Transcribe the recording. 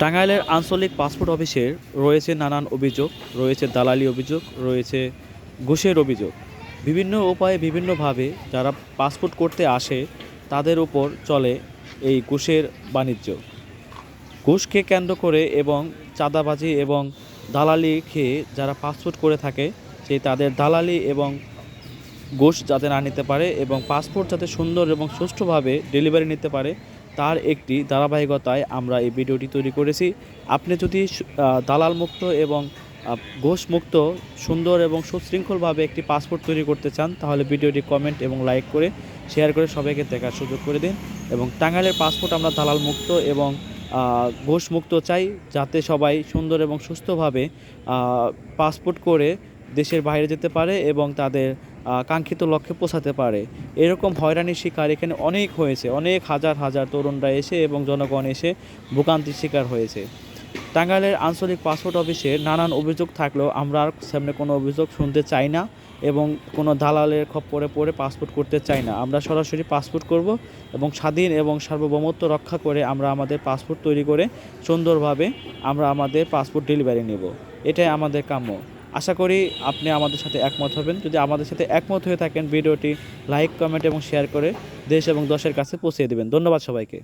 টাঙ্গাইলের আঞ্চলিক পাসপোর্ট অফিসের রয়েছে নানান অভিযোগ, রয়েছে দালালি অভিযোগ, রয়েছে ঘুষের অভিযোগ। বিভিন্ন উপায়ে বিভিন্নভাবে যারা পাসপোর্ট করতে আসে, তাদের উপর চলে এই ঘুষের বাণিজ্য। ঘুষকে কেন্দ্র করে এবং চাঁদাবাজি এবং দালালি খেয়ে যারা পাসপোর্ট করে থাকে, সেই তাদের দালালি এবং ঘুষ যাতে না নিতে পারে এবং পাসপোর্ট যাতে সুন্দর এবং সুষ্ঠুভাবে ডেলিভারি নিতে পারে তার একটি ধারাবাহিকতায় আমরা এই ভিডিওটি তৈরি করেছি। আপনি যদি দালাল মুক্ত এবং আহ, ঘুষ মুক্ত সুন্দর এবং সুশৃঙ্খলভাবে একটি পাসপোর্ট তৈরি করতে চান তাহলে ভিডিওটি কমেন্ট এবং লাইক করে শেয়ার করে সবাইকে দেখার সুযোগ করে দিন এবং টাঙ্গাইলের পাসপোর্ট আমরা দালাল মুক্ত এবং আহ, ঘুষ মুক্ত চাই যাতে সবাই সুন্দর এবং সুস্থভাবে পাসপোর্ট করে দেশের বাইরে যেতে পারে এবং তাদের কাঙ্ক্ষিত লক্ষ্যে পৌঁছাতে পারে। এরকম হয়রানির শিকার এখানে অনেক হয়েছে। অনেক হাজার হাজার তরুণরা এসে এবং জনগণ এসে ভোগান্তির শিকার হয়েছে। টাঙ্গাইলের আঞ্চলিক পাসপোর্ট অফিসে নানান অভিযোগ থাকলেও আমরা আর সামনে কোনো অভিযোগ শুনতে চাই না এবং কোনো দালালের খপ্পরে পড়ে পাসপোর্ট করতে চাই না। আমরা সরাসরি পাসপোর্ট করব এবং স্বাধীন এবং সার্বভৌমত্ব রক্ষা করে আমরা আমাদের পাসপোর্ট তৈরি করে সুন্দরভাবে আমরা আমাদের পাসপোর্ট ডেলিভারি নেব। এটাই আমাদের কাম্য। আশা করি আপনি আমাদের সাথে একমত হবেন। যদি আমাদের সাথে একমত হয়ে থাকেন, ভিডিওটি লাইক, কমেন্ট এবং শেয়ার করে দেশ এবং দশের কাছে পৌঁছে দেবেন। ধন্যবাদ সবাইকে।